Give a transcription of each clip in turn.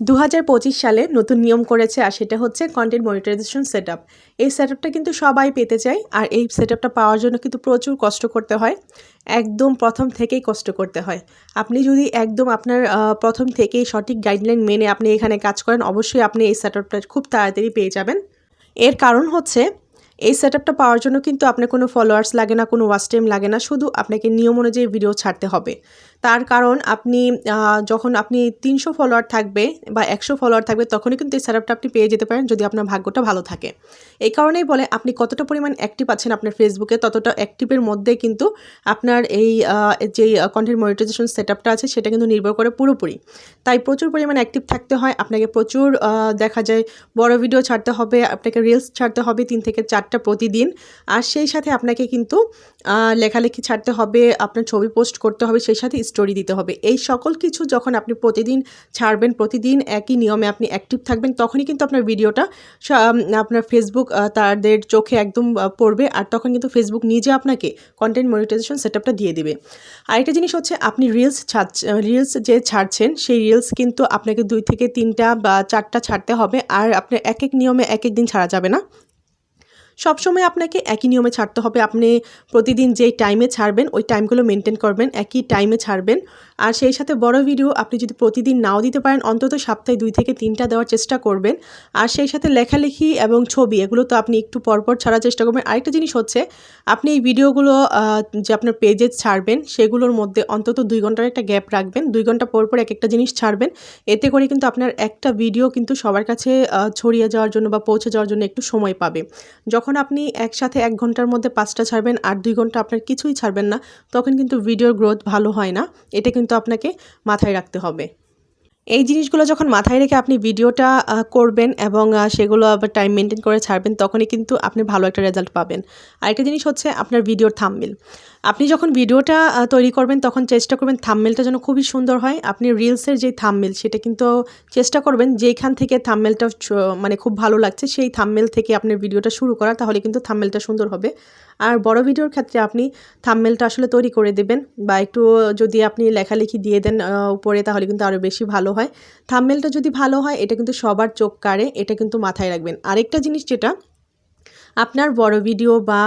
দু হাজার পঁচিশ সালে নতুন নিয়ম করেছে, আর সেটা হচ্ছে কন্টেন্ট মনিটাইজেশন সেট এই সেট কিন্তু সবাই পেতে চায়, আর এই সেট পাওয়ার জন্য কিন্তু প্রচুর কষ্ট করতে হয়। একদম প্রথম থেকেই কষ্ট করতে হয়। আপনি যদি একদম আপনার প্রথম থেকেই সঠিক গাইডলাইন মেনে আপনি এখানে কাজ করেন, অবশ্যই আপনি এই সেট খুব তাড়াতাড়ি পেয়ে যাবেন। এর কারণ হচ্ছে এই সেট পাওয়ার জন্য কিন্তু আপনার কোনো ফলোয়ার্স লাগে না, কোনো ওয়াচ টাইম লাগে না, শুধু আপনাকে নিয়ম অনুযায়ী ভিডিও ছাড়তে হবে। তার কারণ আপনি যখন আপনি তিনশো ফলোয়ার থাকবে বা একশো ফলোয়ার থাকবে, তখনই কিন্তু এই সেট আপনি পেয়ে যেতে পারেন যদি আপনার ভাগ্যটা ভালো থাকে। এই কারণেই বলে, আপনি কতটা পরিমাণ অ্যাক্টিভ আছেন আপনার ফেসবুকে ততটা অ্যাক্টিভের মধ্যে কিন্তু আপনার এই যে কন্টেন্ট মনিটাইজেশন সেট আছে, সেটা কিন্তু নির্ভর করে পুরোপুরি। তাই প্রচুর পরিমাণ অ্যাক্টিভ থাকতে হয়, আপনাকে প্রচুর দেখা যায় বড় ভিডিও ছাড়তে হবে, আপনাকে রিলস ছাড়তে হবে, তিন থেকে চারটা প্রতিদিন। আর সেই সাথে আপনাকে কিন্তু লেখালেখি ছাড়তে হবে, আপনার ছবি পোস্ট করতে হবে, সেই সাথে স্টোরি দিতে হবে। এই সকল কিছু যখন আপনি প্রতিদিন ছাড়বেন, প্রতিদিন একই নিয়মে আপনি অ্যাক্টিভ থাকবেন, তখনই কিন্তু আপনার ভিডিওটা আপনার ফেসবুক তাদের চোখে একদম পড়বে। আর তখন কিন্তু ফেসবুক নিজে আপনাকে কন্টেন্ট মনিটাইজেশন সেটআপটা দিয়ে দিবে। আরেকটা জিনিস হচ্ছে, আপনি রিলস ছাড় রিলস যে ছাড়ছেন, সেই রিলস কিন্তু আপনাকে দুই থেকে তিনটা বা চারটা ছাড়তে হবে। আর আপনার এক এক নিয়মে এক এক দিন ছাড়া যাবে না। সবসময় আপনাকে একই নিয়মে ছাড়তে হবে। আপনি প্রতিদিন যেই টাইমে ছাড়বেন, ওই টাইমগুলো মেনটেন করবেন, একই টাইমে ছাড়বেন। আর সেই সাথে বড় ভিডিও আপনি যদি প্রতিদিন নাও দিতে পারেন, অন্তত সপ্তাহে দুই থেকে তিনটা দেওয়ার চেষ্টা করবেন। আর সেই সাথে লেখালেখি এবং ছবি, এগুলো তো আপনি একটু পরপর ছাড়ার চেষ্টা করবেন। আরেকটা জিনিস হচ্ছে, আপনি এই ভিডিওগুলো যে আপনার পেজে ছাড়বেন, সেগুলোর মধ্যে অন্তত দুই ঘণ্টার একটা গ্যাপ রাখবেন। দুই ঘণ্টা পর পর এক একটা জিনিস ছাড়বেন। এতে করে কিন্তু আপনার একটা ভিডিও কিন্তু সবার কাছে ছড়িয়ে যাওয়ার জন্য বা পৌঁছে যাওয়ার জন্য একটু সময় পাবে। যখন আপনি একসাথে এক ঘণ্টার মধ্যে পাঁচটা ছাড়বেন আর দুই ঘণ্টা আপনার কিছুই ছাড়বেন না, তখন কিন্তু ভিডিওর গ্রোথ ভালো হয় না। এটা কিন্তু আপনাকে মাথায় রাখতে হবে। এই জিনিসগুলো যখন মাথায় রেখে আপনি ভিডিওটা করবেন এবং সেগুলো আবার টাইম মেনটেন করে ছাড়বেন, তখনই কিন্তু আপনি ভালো একটা রেজাল্ট পাবেন। আরেকটা জিনিস হচ্ছে আপনার ভিডিওর থাম্বনেল আপনি যখন ভিডিওটা তৈরি করবেন, তখন চেষ্টা করবেন থাম্বনেলটা যেন খুবই সুন্দর হয়। আপনি রিলসের যে থাম্বনেল সেটা কিন্তু চেষ্টা করবেন যেখান থেকে থাম্বনেলটা মানে খুব ভালো লাগছে, সেই থাম্বনেল থেকে আপনার ভিডিওটা শুরু করা, তাহলে কিন্তু থাম্বনেলটা সুন্দর হবে। আর বড় ভিডিওর ক্ষেত্রে আপনি থাম্বনেলটা আসলে তৈরি করে দেবেন বা একটু যদি আপনি লেখালেখি দিয়ে দেন উপরে, তাহলে কিন্তু আরও বেশি ভালো হয়। থাম্বনেলটা যদি ভালো হয়, এটা কিন্তু সবার চোখ কাড়ে, এটা কিন্তু মাথায় রাখবেন। আরেকটা জিনিস যেটা আপনার বড় ভিডিও বা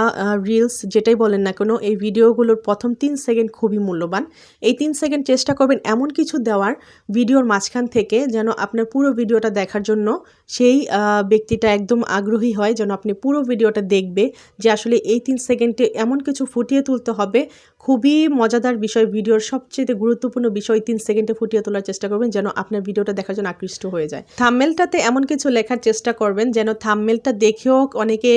রিলস যেটাই বলেন না কেন, এই ভিডিওগুলোর প্রথম তিন সেকেন্ড খুবই মূল্যবান। এই তিন সেকেন্ড চেষ্টা করবেন এমন কিছু দেওয়ার ভিডিওর মাঝখান থেকে যেন আপনার পুরো ভিডিওটা দেখার জন্য সেই ব্যক্তিটা একদম আগ্রহী হয়, যেন আপনি পুরো ভিডিওটা দেখবে যে আসলে এই তিন সেকেন্ডে এমন কিছু ফুটিয়ে তুলতে হবে। খুবই মজাদার বিষয় ভিডিওর সবচেয়ে গুরুত্বপূর্ণ বিষয়, তিন সেকেন্ডে ফুটিয়ে তোলার চেষ্টা করবেন যেন আপনার ভিডিওটা দেখার জন্য আকৃষ্ট হয়ে যায়। থাম্মেলটাতে এমন কিছু লেখার চেষ্টা করবেন যেন থাম্মেলটা দেখেও অনেকে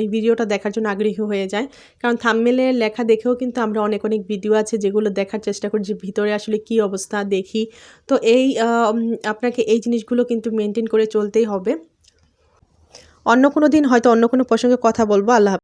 এই ভিডিওটা দেখার জন্য আগ্রহী হয়ে যায়। কারণ থামমেলের লেখা দেখেও কিন্তু আমরা অনেক অনেক ভিডিও আছে যেগুলো দেখার চেষ্টা করি যে ভিতরে আসলে কি অবস্থা দেখি। তো এই আপনাকে এই জিনিসগুলো কিন্তু মেনটেন করে চলতেই হবে। অন্য কোনো দিন হয়তো অন্য কোনো প্রসঙ্গে কথা বলব। আল্লাহ।